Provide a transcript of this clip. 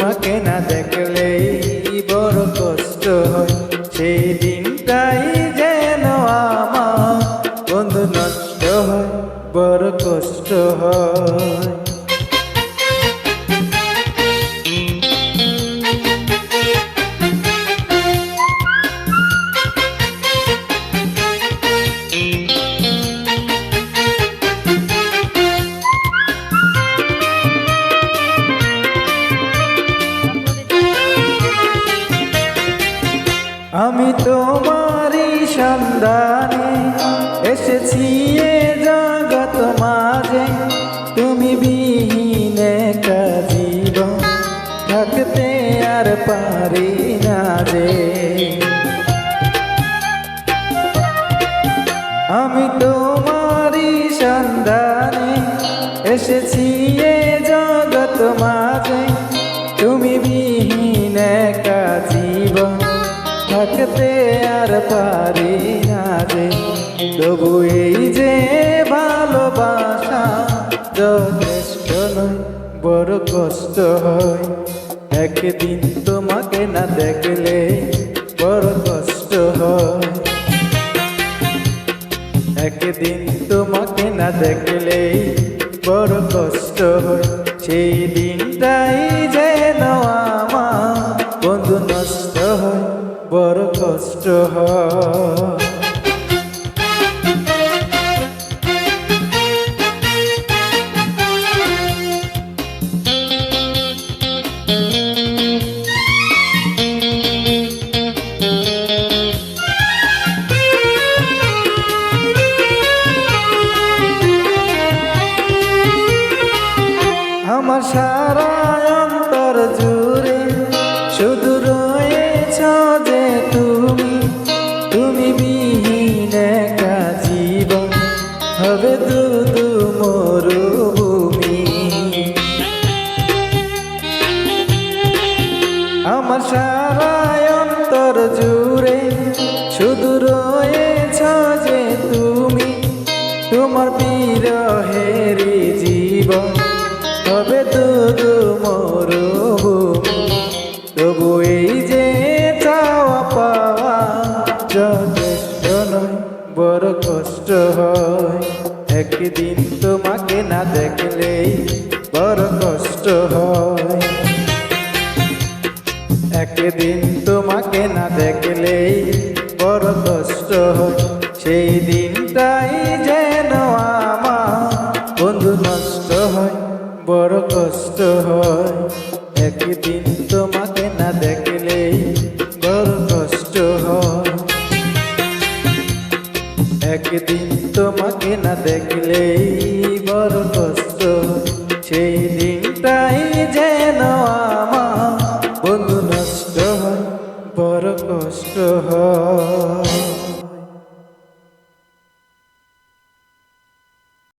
তোমাকে না দেখলে বড় কষ্ট হয়। সেই দিনটাই যেন আমার বন্ধু নষ্ট হয়, বড় কষ্ট হয়। আমি তোমারই সন্ধানে এসেছি এ জগৎ মাঝে। তুমি বিহীন জীবন থাকতে আর পারি না যে। আমি তোমারই সন্ধানে এসেছি এ জগৎ মাঝে পারি না যে, তবু এই যে ভালোবাসা যথেষ্ট নয়, বড় কষ্ট হয়। একদিন তোমাকে না দেখলে বড় কষ্ট হয়। একদিন তোমাকে না দেখলে বড় কষ্ট হয়। সেই দিনটাই যেন আমার বন্ধু নষ্ট হয়, বড় কষ্ট হয়। আমার সারা অন্তর জুড়ে শুধু রয়েছ যে তুমি। নয় বড় কষ্ট হয়। একদিন তোমাকে না দেখলে বড় কষ্ট হয়। একদিন তোমাকে না দেখলে বড় কষ্ট হয়। সেই দিনটাই যেন আমার বন্ধু নষ্ট হয়, বড় কষ্ট হয়। একদিন তোমাকে না দেখলে একদিন তোমাকে না দেখলেই বড় কষ্ট। সেই দিনটাই যেন আমার বন্ধু নষ্ট হয়, বড় কষ্ট হয়